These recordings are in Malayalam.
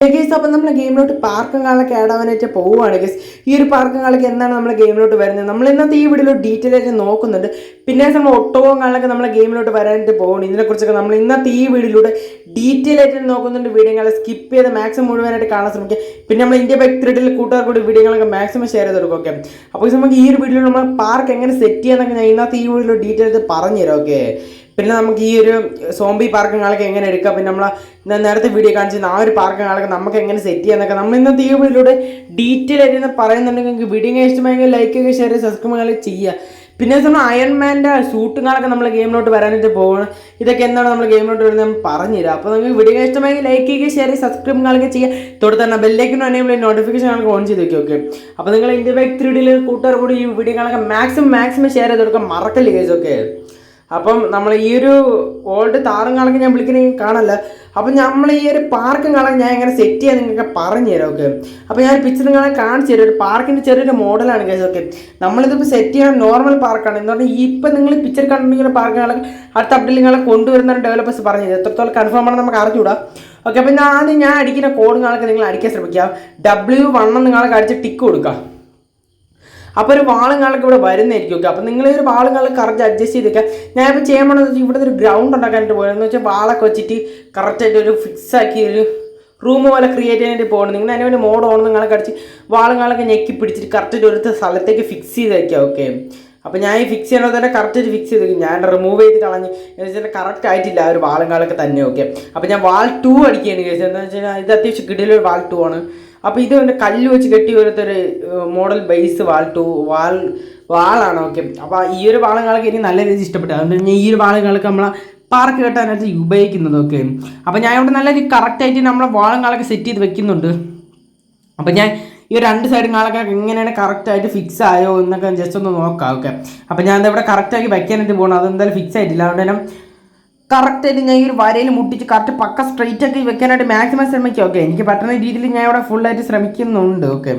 ഗേസ് അപ്പം നമ്മൾ ഗെയിമിലോട്ട് പാർക്കും കാളൊക്കെ ആഡ് ആവാനായിട്ട് പോവുകയാണ് ഗേസ് ഈ ഒരു പാർക്കും കാളൊക്കെ എന്താണ് നമ്മൾ ഗെയിമിലോട്ട് വരുന്നത്? നമ്മൾ ഇന്നത്തെ ഈ വീഡിയോയിൽ ഡീറ്റെയിൽ ആയിട്ട് നോക്കുന്നുണ്ട്. പിന്നെ നമ്മൾ ഒട്ടകവും കാളൊക്കെ നമ്മളെ ഗെയിമിലോട്ട് വരാനായിട്ട് പോകണം ഇതിനെക്കുറിച്ചൊക്കെ നമ്മൾ ഇന്നത്തെ ഈ വീഡിയോയിലൂടെ ഡീറ്റെയിൽ ആയിട്ട് നോക്കുന്നുണ്ട് വീഡിയോകളെ സ്കിപ്പ് ചെയ്ത് മാക്സിമം മുഴുവനായിട്ട് കാണാൻ ശ്രമിക്കുക പിന്നെ നമ്മൾ ഇന്ത്യ ബൈക്ക് ത്രീഡിൽ കൂട്ടുകാർ കൂടി വീഡിയോകളൊക്കെ മാക്സിമം ഷെയർ ചെയ്ത് കൊടുക്കും ഓക്കെ അപ്പോൾ നമുക്ക് ഈ ഒരു വീഡിയോയിൽ നമ്മൾ പാർക്ക് എങ്ങനെ സെറ്റ് ചെയ്യാന്നൊക്കെ ഞാൻ ഇന്നത്തെ ഈ വീഡിയോയിൽ ഡീറ്റെയിൽ ആയിട്ട് പറഞ്ഞുതരാം ഓക്കെ പിന്നെ നമുക്ക് ഈ ഒരു സോംബി പാർക്കിങ്ങാളൊക്കെ എങ്ങനെ എടുക്കാം? പിന്നെ നമ്മൾ നേരത്തെ വീഡിയോ കാണിച്ചിരുന്ന ആ ഒരു പാർക്കിങ്ങാളൊക്കെ നമുക്ക് എങ്ങനെ സെറ്റ് ചെയ്യാന്നൊക്കെ നമ്മൾ ഇന്നത്തെ ഈ വീഡിയോയിലൂടെ ഡീറ്റെയിൽ ആയിട്ട് പറയുന്നുണ്ടെങ്കിൽ നിങ്ങൾക്ക് വീഡിയോ ഇഷ്ടമായെങ്കിൽ ലൈക്ക് ഒക്കെ ഷെയർ സബ്സ്ക്രൈബ് ചെയ്യുക. പിന്നെ നമ്മൾ അയൺമാന്റെ സൂട്ടുകളൊക്കെ നമ്മൾ ഗെയിമിലോട്ട് വരാനായിട്ട് പോകണം ഇതൊക്കെ എന്താണ് നമ്മൾ ഗെയിമിലോട്ട് വരുന്നത് നമ്മൾ പറഞ്ഞുതരാം. അപ്പോൾ നിങ്ങൾക്ക് വീഡിയോ ഇഷ്ടമായെങ്കിൽ ലൈക്ക് ചെയ്യുക ഷെയർ ചെയ്യുക സബ്സ്ക്രൈബുകളൊക്കെ ചെയ്യുക. തൊട്ട് തന്നെ ബെല്ലേക്കിനും എനേബിൾ നോട്ടിഫിക്കേഷൻ ഓൺ ചെയ്ത് വെക്കും ഓക്കെ അപ്പോൾ നിങ്ങൾ ഇന്ത്യ ബൈക്ക് ത്രീ ഡിയിൽ കൂട്ടുകാർ കൂടി ഈ വീഡിയോകളൊക്കെ മാക്സിമം മാക്സിമം ഷെയർ ചെയ്ത് കൊടുക്കുക മറക്കല്ലേ കേസ് ഓക്കെ അപ്പം നമ്മൾ ഈ ഒരു ഓൾഡ് താറും കാളൊക്കെ ഞാൻ വിളിക്കണമെങ്കിൽ കാണല്ല. അപ്പം നമ്മൾ ഈ ഒരു പാർക്കും കാളൊക്കെ ഞാൻ എങ്ങനെ സെറ്റ് ചെയ്യാൻ നിങ്ങൾക്ക് പറഞ്ഞു തരാം ഓക്കെ അപ്പം ഞാൻ പിക്ചർ കാണാൻ കാണിച്ചു തരാം. ഒരു പാർക്കിന്റെ ചെറിയൊരു മോഡലാണ് കേസ് ഓക്കെ നമ്മളിതിപ്പോൾ സെറ്റ് ചെയ്യാൻ നോർമൽ പാർക്കാണ് എന്ന് പറഞ്ഞാൽ ഇപ്പം നിങ്ങൾ പിക്ചർ കണ്ടിട്ടുണ്ടെങ്കിൽ പാർക്ക് കാണാൻ അടുത്ത അപ്ഡേറ്റ് നിങ്ങളെ കൊണ്ടുവരുന്ന ഡെവലപ്പേഴ്സ് പറഞ്ഞു തരും എത്രത്തോളം കൺഫേം ആണെന്ന് നമുക്ക് അറിഞ്ഞുകൂടാ. ഓക്കെ അപ്പം ഞാൻ ആദ്യം ഞാൻ അടിക്കുന്ന കോഡുകളൊക്കെ നിങ്ങൾ അടിക്കാൻ ശ്രമിക്കുക ഡബ്ല്യു വൺ എന്ന് നിങ്ങൾക്ക് അടിച്ച് ടിക്ക് കൊടുക്കുക അപ്പോൾ ഒരു വാളും കാളൊക്കെ ഇവിടെ വരുന്നതായിരിക്കും ഓക്കെ അപ്പോൾ നിങ്ങൾ ഒരു വാളും കാളും കറക്റ്റ് അഡ്ജസ്റ്റ് ചെയ്തേക്കുക ഞാൻ ഇപ്പോൾ ചെയ്യാൻ പോണെന്ന് വെച്ചാൽ ഇവിടുത്തെ ഒരു ഗ്രൗണ്ട് ഉണ്ടാക്കാനായിട്ട് പോയെന്ന് വെച്ചാൽ വാളൊക്കെ വെച്ചിട്ട് കറക്റ്റായിട്ട് ഒരു ഫിക്സ് ആക്കി ഒരു റൂം പോലെ ക്രിയേറ്റ് ചെയ്യാനായിട്ട് പോകണം നിങ്ങൾ അതിന് വേണ്ടി മോഡ് ഓൺ നിങ്ങളൊക്കെ അടിച്ച് വാളുകളൊക്കെ ഞെക്കി പിടിച്ചിട്ട് കറക്റ്റായിട്ട് ഒരു സ്ഥലത്തേക്ക് ഫിക്സ് ചെയ്ത് വയ്ക്കാം ഓക്കെ അപ്പോൾ ഞാൻ ഈ ഫിക്സ് ചെയ്യണത് തന്നെ കറക്റ്റായിട്ട് ഫിക്സ് ചെയ്ത് ഞാൻ റിമൂവ് ചെയ്ത് കളഞ്ഞ് എന്ന് വെച്ചാൽ കറക്റ്റ് ആയിട്ടില്ല ഒരു വാളും കാളൊക്കെ തന്നെ ഓക്കെ അപ്പോൾ ഞാൻ വാൾ ടു അടിക്കുകയാണ് കേസ് എന്താ വെച്ചാൽ ഇത് അത്യാവശ്യം കിടിലൊരു വാൾ ടു ആണ്. അപ്പോൾ ഇത് പിന്നെ കല്ല് വെച്ച് കെട്ടി വരുത്തൊരു model base wall to wall വാളാണ് okay അപ്പോൾ ഈ ഒരു വാളുകളൊക്കെ എനിക്ക് നല്ല രീതിയിൽ ഇഷ്ടപ്പെട്ടു. അതുകൊണ്ട് തന്നെ ഈ ഒരു വാളുകളൊക്കെ നമ്മൾ പാർക്ക് കെട്ടാനായിട്ട് ഉപയോഗിക്കുന്നതൊക്കെ അപ്പോൾ ഞാൻ ഇവിടെ നല്ല കറക്റ്റായിട്ട് നമ്മളെ വാളുകളൊക്കെ സെറ്റ് ചെയ്ത് വെക്കുന്നുണ്ട്. അപ്പോൾ ഞാൻ ഈ രണ്ട് സൈഡും കാളൊക്കെ എങ്ങനെയാണ് കറക്റ്റായിട്ട് ഫിക്സ് ആയോ എന്നൊക്കെ ജസ്റ്റ് ഒന്ന് നോക്കാം ഓക്കെ അപ്പോൾ ഞാൻ ഇവിടെ കറക്റ്റാക്കി വയ്ക്കാനായിട്ട് പോകണം അതെന്തായാലും ഫിക്സ് ആയിട്ടില്ല. അതുകൊണ്ട് തന്നെ കറക്റ്റായിട്ട് ഞാൻ ഈ ഒരു വരയിൽ മുട്ടിച്ച് കറക്റ്റ് പക്ക സ്ട്രെയിറ്റ് ആക്കി വെക്കാനായിട്ട് മാക്സിമം ശ്രമിക്കുക ഓക്കെ എനിക്ക് പറ്റുന്ന രീതിയിൽ ഞാൻ ഇവിടെ ഫുള്ളായിട്ട് ശ്രമിക്കുന്നുണ്ട്. ഓക്കെ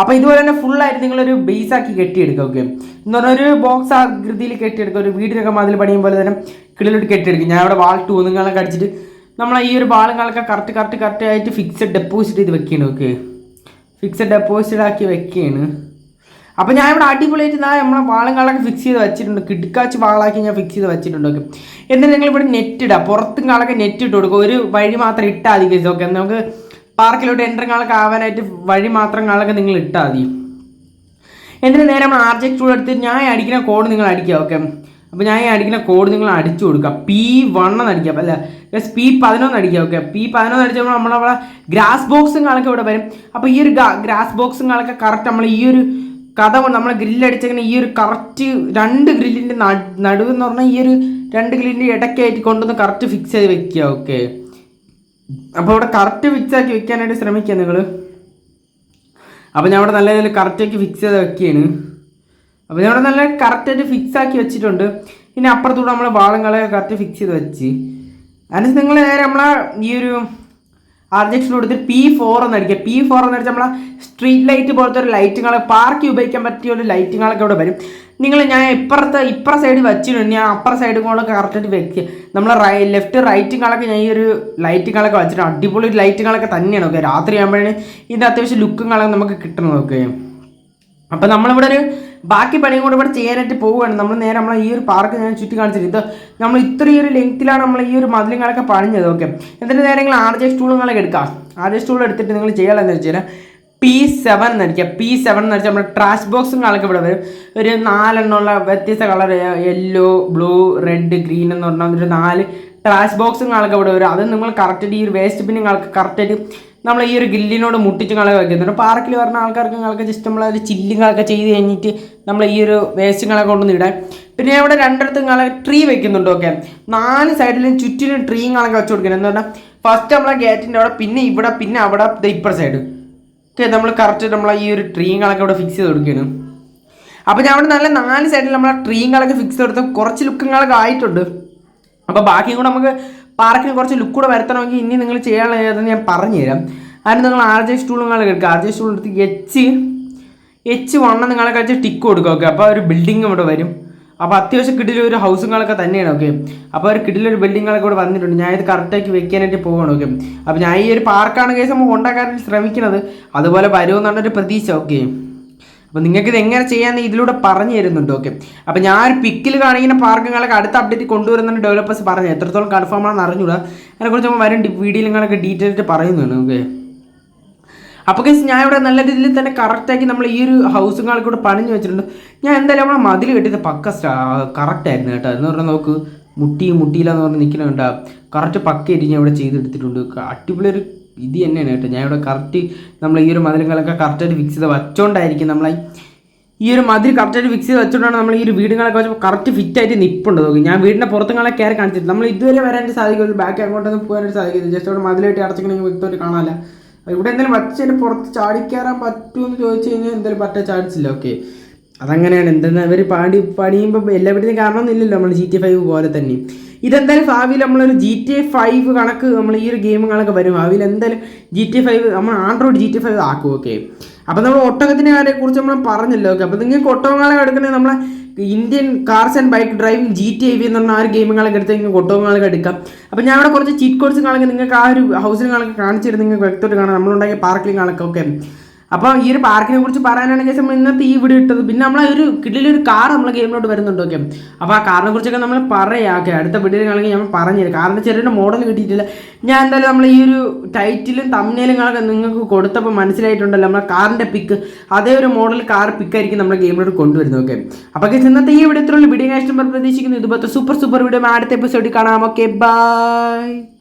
അപ്പോൾ ഇതുപോലെ തന്നെ ഫുള്ളായിട്ട് നിങ്ങളൊരു ബേസ് ആക്കി കെട്ടിയെടുക്കുക ഓക്കെ എന്ന് പറഞ്ഞാൽ ഒരു ബോക്സ് ആകൃതിയിൽ കെട്ടിയെടുക്കുക ഒരു വീടിനൊക്കെ മതിൽ പണിയും പോലെ തന്നെ കിളിലോട്ട് കെട്ടിയെടുക്കും. ഞാൻ ഇവിടെ വാൾ ടൂ നിങ്ങളൊക്കെ അടിച്ചിട്ട് നമ്മൾ ഈ ഒരു വാളുങ്ങളൊക്കെ കറക്റ്റ് കറക്റ്റ് കറക്റ്റ് ആയിട്ട് ഫിക്സഡ് ഡെപ്പോസിറ്റ് ചെയ്ത് വെക്കുകയാണ് ഓക്കെ ഫിക്സഡ് ഡെപ്പോസിറ്റ് ആക്കി വെക്കുകയാണ് അപ്പോൾ ഞാൻ ഇവിടെ അടിപൊളിയായിട്ട് ഞാൻ നമ്മളെ വാളുകളൊക്കെ ഫിക്സ് ചെയ്ത് വെച്ചിട്ടുണ്ട്. കിടക്കാച്ച് വാളാക്കി ഞാൻ ഫിക്സ് ചെയ്ത് വെച്ചിട്ടുണ്ട്. ഓക്കെ എന്നിട്ട് നിങ്ങൾ ഇവിടെ നെറ്റ് ഇടുക പുറത്തും കാളൊക്കെ നെറ്റ് ഇട്ട് കൊടുക്കുക ഒരു വഴി മാത്രം ഇട്ടാൽ മതി കേസ് ഓക്കെ നമുക്ക് പാർക്കിലോട്ട് എൻട്രി കാളൊക്കെ ആവാനായിട്ട് വഴി മാത്രം കാളൊക്കെ നിങ്ങൾ ഇട്ടാൽ മതി. എന്നിട്ട് നേരെ നമ്മൾ ആർജെക്ട് ടൂൾ എടുത്ത് ഞാൻ അടിക്കുന്ന കോഡ് നിങ്ങൾ അടിക്കുക. ഓക്കെ അപ്പോൾ ഞാൻ അടിക്കുന്ന കോഡ് നിങ്ങൾ അടിച്ചു കൊടുക്കുക. പി വൺ എന്ന് അടിക്കുക. അല്ല യെസ് പി പതിനൊന്ന് അടിക്കുക. ഓക്കെ പി പതിനൊന്ന് അടിച്ചപ്പോൾ നമ്മളവിടെ ഗ്രാസ് ബോക്സും കാളൊക്കെ ഇവിടെ വരും. അപ്പോൾ ഈ ഒരു ഗ്രാസ് ബോക്സും കാളൊക്കെ കറക്റ്റ് നമ്മൾ ഈ ഒരു കഥ കൊണ്ട് നമ്മൾ ഗ്രില്ലടിച്ചങ്ങനെ ഈ ഒരു കറക്റ്റ് രണ്ട് ഗ്രില്ലിന്റെ നടുവ് എന്ന് പറഞ്ഞാൽ ഈ ഒരു രണ്ട് ഗ്രില്ലിന്റെ ഇടയ്ക്കായിട്ട് കൊണ്ടുവന്ന് കറക്റ്റ് ഫിക്സ് ചെയ്ത് വെക്കുക ഓക്കെ അപ്പോൾ ഇവിടെ കറക്റ്റ് ഫിക്സ് ആക്കി വെക്കാനായിട്ട് ശ്രമിക്കുക നിങ്ങൾ അപ്പോൾ ഞാൻ ഇവിടെ നല്ല രീതിയിൽ കറക്റ്റാക്കി ഫിക്സ് ചെയ്ത് വെക്കുകയാണ്. അപ്പോൾ ഞാൻ ഇവിടെ നല്ല കറക്റ്റായിട്ട് ഫിക്സ് ആക്കി വെച്ചിട്ടുണ്ട്. പിന്നെ അപ്പുറത്തൂടെ നമ്മൾ വാളങ്ങളെ കറക്റ്റ് ഫിക്സ് ചെയ്ത് വെച്ച്. അതിന് നിങ്ങൾ നേരെ നമ്മളെ ഈ ഒരു ആർജക്ഷൻ കൊടുത്ത് പി ഫോർ എന്ന് അടിക്കുക പി ഫോർ എന്ന് അടിച്ചാൽ നമ്മളെ സ്ട്രീറ്റ് ലൈറ്റ് പോലത്തെ ഒരു ലൈറ്റുകൾ പാർക്ക് ഉപയോഗിക്കാൻ പറ്റിയ ഒരു ലൈറ്റുകളൊക്കെ ഇവിടെ വരും. നിങ്ങൾ ഞാൻ ഇപ്പുറത്തെ ഇപ്പുറ സൈഡ് വെച്ചിട്ടുണ്ട്. ഞാൻ അപ്പുറ സൈഡ് കൂടെ കറക്റ്റായിട്ട് വെക്കുക നമ്മൾ റൈ ലെഫ്റ്റ് റൈറ്റുകളൊക്കെ ഞാൻ ഈ ഒരു ലൈറ്റുകളൊക്കെ വെച്ചിട്ട് അടിപൊളി ലൈറ്റുകളൊക്കെ തന്നെയാണ്. ഓക്കെ രാത്രി ആകുമ്പോഴേ ഇതിന്റെ അത്യാവശ്യം ലുക്കും കളൊക്കെ നമുക്ക് കിട്ടണം ഓക്കെ. അപ്പം നമ്മളിവിടെ ഒരു ബാക്കി പണിയും കൂടെ ഇവിടെ ചെയ്യാനായിട്ട് പോവുകയാണ്. നമ്മൾ നേരെ നമ്മൾ ഈ ഒരു പാർക്ക് ഞാൻ ചുറ്റി കാണിച്ചിട്ട് ഇത് നമ്മൾ ഇത്രയും ഒരു ലെങ്ത്തിലാണ് നമ്മൾ ഈ ഒരു മതിലുകളൊക്കെ പണിഞ്ഞത്. ഓക്കെ എന്നിട്ട് നേരെ നിങ്ങൾ ആർ ജെ സ്റ്റൂളുകളൊക്കെ എടുക്കാം. ആർ ജെ സ്റ്റൂൾ എടുത്തിട്ട് നിങ്ങൾ ചെയ്യാമെന്ന് വെച്ച് കഴിഞ്ഞാൽ പി സെവൻ എന്ന് വെച്ചാൽ പി സെവൻ എന്ന് വെച്ചാൽ നമ്മുടെ ട്രാഷ് ബോക്സും കളൊക്കെ ഇവിടെ വരും. ഒരു നാലെണ്ണമുള്ള വ്യത്യസ്ത colour yellow blue red green എന്ന് പറഞ്ഞാൽ ഒരു നാല് ട്രാഷ് ബോക്സും കളൊക്കെ ഇവിടെ വരും. അത് നിങ്ങൾ കറക്റ്റായിട്ട് ഈ ഒരു വേസ്റ്റ് ബിന്നുകളൊക്കെ കറക്റ്റായിട്ട് നമ്മൾ ഈ ഒരു ഗില്ലിനോട് മുട്ടിച്ച് കളയൊക്കെ വയ്ക്കുന്നുണ്ട് പാർക്കിൽ വരുന്ന ആൾക്കാർക്ക് നിങ്ങൾക്ക് ജസ്റ്റ് നമ്മൾ ഒരു ചില്ലിങ്ങളൊക്കെ ചെയ്ത് കഴിഞ്ഞിട്ട് നമ്മൾ ഈ ഒരു വേസ്റ്റുകളൊക്കെ കൊണ്ടുവന്ന് ഇടാൻ. പിന്നെ ഇവിടെ രണ്ടിടത്ത് നിങ്ങളെ ട്രീ വെക്കുന്നുണ്ട് ഓക്കെ നാല് സൈഡിലും ചുറ്റിലും ട്രീങ്ങളൊക്കെ വെച്ച് കൊടുക്കണം എന്ന് പറഞ്ഞാൽ ഫസ്റ്റ് നമ്മളെ ഗേറ്റിന്റെ അവിടെ പിന്നെ ഇവിടെ പിന്നെ അവിടെ ഇപ്പർ സൈഡ് ഓക്കെ നമ്മൾ കറക്റ്റ് നമ്മളെ ഈ ഒരു ട്രീങ്ങളൊക്കെ ഇവിടെ ഫിക്സ് ചെയ്ത് കൊടുക്കണം അപ്പോൾ ഞാൻ അവിടെ നല്ല നാല് സൈഡിൽ നമ്മളെ ട്രീങ്ങളൊക്കെ ഫിക്സ് ചെയ്ത് കൊടുത്ത് കുറച്ച് ലുക്കുകളൊക്കെ ആയിട്ടുണ്ട്. അപ്പോൾ ബാക്കി കൂടെ നമുക്ക് പാർക്കിന് കുറച്ച് ലുക്ക് കൂടെ വരുത്തണമെങ്കിൽ ഇനി നിങ്ങൾ ചെയ്യാനുള്ള ഏതെന്ന് ഞാൻ പറഞ്ഞുതരാം. അതിന് നിങ്ങൾ ആർ ജെ സ്റ്റൂൾ നിങ്ങൾ എടുക്കുക. ആർ ജെ സ്റ്റൂൾ എടുത്ത് എച്ച് എച്ച് വണ്ണം നിങ്ങളെ കഴിച്ച് ടിക്ക് കൊടുക്കുക ഓക്കെ അപ്പോൾ ഒരു ബിൽഡിംഗ് ഇവിടെ വരും. അപ്പോൾ അത്യാവശ്യം കിടിലൊരു ഹൗസുകളൊക്കെ തന്നെയാണ് ഓക്കെ അപ്പോൾ ഒരു കിടിലൊരു ബിൽഡിങ്ങുകളൊക്കെ കൂടെ വന്നിട്ടുണ്ട്. ഞാൻ ഇത് കറക്റ്റാക്കി വെക്കാനായിട്ട് പോകണം ഓക്കെ അപ്പോൾ ഞാൻ ഈ ഒരു പാർക്കാണ് കേസ് നമ്മൾ ഉണ്ടാക്കാൻ ശ്രമിക്കുന്നത്. അതുപോലെ വരുമെന്നാണ് ഒരു പ്രതീക്ഷ ഓക്കെ അപ്പോൾ നിങ്ങൾക്ക് ഇത് എങ്ങനെ ചെയ്യാമെന്ന് ഇതിലൂടെ പറഞ്ഞു തരുന്നുണ്ട് ഓക്കെ അപ്പോൾ ഞാൻ പിക്കിൽ കാണിക്കുന്ന പാർക്കുകളൊക്കെ അടുത്ത അപ്ഡേറ്റ് കൊണ്ടുവരുന്നുണ്ട് ഡെവലപ്പേഴ്സ് പറഞ്ഞു. എത്രത്തോളം കൺഫേം ആണെന്ന് അറിഞ്ഞൂടാ. അതിനെക്കുറിച്ച് നമ്മൾ വരും വീഡിയോകളൊക്കെ ഡീറ്റെയിൽ ആയിട്ട് പറയുന്നുണ്ട് ഓക്കെ അപ്പോൾ കേസ് ഞാൻ ഇവിടെ നല്ല രീതിയിൽ തന്നെ കറക്റ്റാക്കി നമ്മൾ ഈ ഒരു ഹൗസുകളൊക്കെ കൂടെ പണിഞ്ഞു വെച്ചിട്ടുണ്ട്. ഞാൻ എന്തായാലും നമ്മളെ മതിൽ കെട്ടിയത് പക്ക കറക്റ്റ് ആയിരുന്നു കേട്ടോ. എന്ന് പറഞ്ഞാൽ നോക്ക് മുട്ടി മുട്ടിയില്ല എന്ന് പറഞ്ഞ് കേട്ടോ കറക്റ്റ് പക്കയായിട്ട് ഞാൻ ഇവിടെ ചെയ്തെടുത്തിട്ടുണ്ട്. അടിപൊളി ഒരു ഇത് തന്നെയാണ് കേട്ടോ. ഞാൻ ഇവിടെ കറക്റ്റ് നമ്മൾ ഈ ഒരു മതിലുകളൊക്കെ കറക്റ്റായിട്ട് ഫിക്സ് ചെയ്ത് വച്ചോണ്ടായിരിക്കും നമ്മളെ ഈ ഒരു മതിൽ കറക്റ്റായിട്ട് ഫിക്സ് ചെയ്ത് വെച്ചുകൊണ്ടാണ് നമ്മൾ ഈ ഒരു വീടുകളൊക്കെ വെച്ചപ്പോൾ കറക്റ്റ് ഫിറ്റ് ആയിട്ട് നിൽപ്പുണ്ട് നോക്കി. ഞാൻ വീടിന്റെ പുറത്തുങ്ങളെ കയറി കാണിച്ചിട്ട് നമ്മൾ ഇതുവരെ വരാനായിട്ട് സാധിക്കും ബാക്ക് അങ്ങോട്ടൊന്നും പോകാനായിട്ട് സാധിക്കില്ല ജസ്റ്റ് അവിടെ മതിലായിട്ട് അടച്ചിട്ടുണ്ടെങ്കിൽ വ്യക്തമായിട്ട് കാണാനില്ല ഇവിടെ എന്തെങ്കിലും വച്ചതിന് പുറത്ത് ചാടിക്കയറാൻ പറ്റുമെന്ന് ചോദിച്ചു കഴിഞ്ഞാൽ എന്തെങ്കിലും പറ്റാൻ ചാൻസ് ഇല്ല. ഓക്കെ അതങ്ങനെയാണ്. എന്തെന്ന് അവർ പാടി പണിയുമ്പോൾ എല്ലാവരുടെയും കാരണമൊന്നുമില്ലല്ലോ നമ്മൾ ജി ടി ഫൈവ് പോലെ തന്നെ. ഇതെന്തായാലും ഭാവിയിൽ നമ്മളൊരു ജി ടി എ ഫൈവ് കണക്ക് നമ്മൾ ഈ ഒരു ഗെയിം കണക്ക് വരും. ഭാവിയിൽ എന്തായാലും ജി ടി ഫൈവ് നമ്മൾ ആൻഡ്രോയിഡ് ജി ടി ഫൈവ് ആക്കും ഓക്കെ അപ്പോൾ നമ്മൾ ഒട്ടകത്തിന്റെ കാര്യം കുറിച്ച് നമ്മൾ പറഞ്ഞല്ലോ ഓക്കെ അപ്പോൾ നിങ്ങൾക്ക് ഒട്ടകങ്ങളെ എടുക്കണേ നമ്മളെ Indian cars and bike driving G T I V എന്ന് പറഞ്ഞ ആ ഒരു ഗെയിമുകളൊക്കെ എടുത്ത് നിങ്ങൾക്ക് ഒട്ടകങ്ങളൊക്കെ എടുക്കാം. അപ്പോൾ ഞാൻ അവിടെ കുറച്ച് ചീറ്റ് കോഴ്സ് കാണുമെങ്കിൽ നിങ്ങൾക്ക് ആ ഒരു ഹൗസിൽ കാണിച്ചു കാണിച്ചിട്ട് നിങ്ങൾക്ക് വ്യക്തമായിട്ട് കാണാം. നമ്മളുണ്ടാക്കിയ പാർക്കിലുകളൊക്കെ ഒക്കെ അപ്പോൾ ഈ ഒരു പാർക്കിനെ കുറിച്ച് പറയാനാണെങ്കിൽ നമ്മൾ ഇന്നത്തെ ഈ വീഡിയോ ഇട്ടത്. പിന്നെ നമ്മൾ ഒരു കിട്ടിലൊരു കാർ നമ്മൾ ഗെയിമിലോട്ട് വരുന്നുണ്ട് ഓക്കെ അപ്പോൾ ആ കാറിനെ കുറിച്ചൊക്കെ നമ്മൾ പറയാം ഓക്കെ അടുത്ത വീഡിയോയിലാണെങ്കിൽ ഞാൻ പറഞ്ഞുതരാം. കാറിന്റെ ചെറിയൊരു മോഡൽ കിട്ടിയിട്ടില്ല. ഞാൻ എന്തായാലും നമ്മൾ ഈ ഒരു ടൈറ്റിലും തമ്മിലും തമ്മിലുകളൊക്കെ നിങ്ങൾക്ക് കൊടുത്തപ്പോൾ മനസ്സിലായിട്ടുണ്ടല്ലോ നമ്മളെ കാറിന്റെ പിക്ക് അതേ ഒരു മോഡൽ കാർ പിക്കായിരിക്കും നമ്മൾ ഗെയിമിലോട്ട് കൊണ്ടുവരുന്നത് ഓക്കെ അപ്പോൾ ഇന്നത്തെ ഈ വീഡിയോ ഇത്രയുള്ള വീഡിയോ ഇഷ്ടം പ്രതീക്ഷിക്കുന്നു. ഇതുപോലത്തെ സൂപ്പർ സൂപ്പർ വീഡിയോ അടുത്ത എപ്പിസോഡിൽ കാണാം ഓക്കെ ബൈ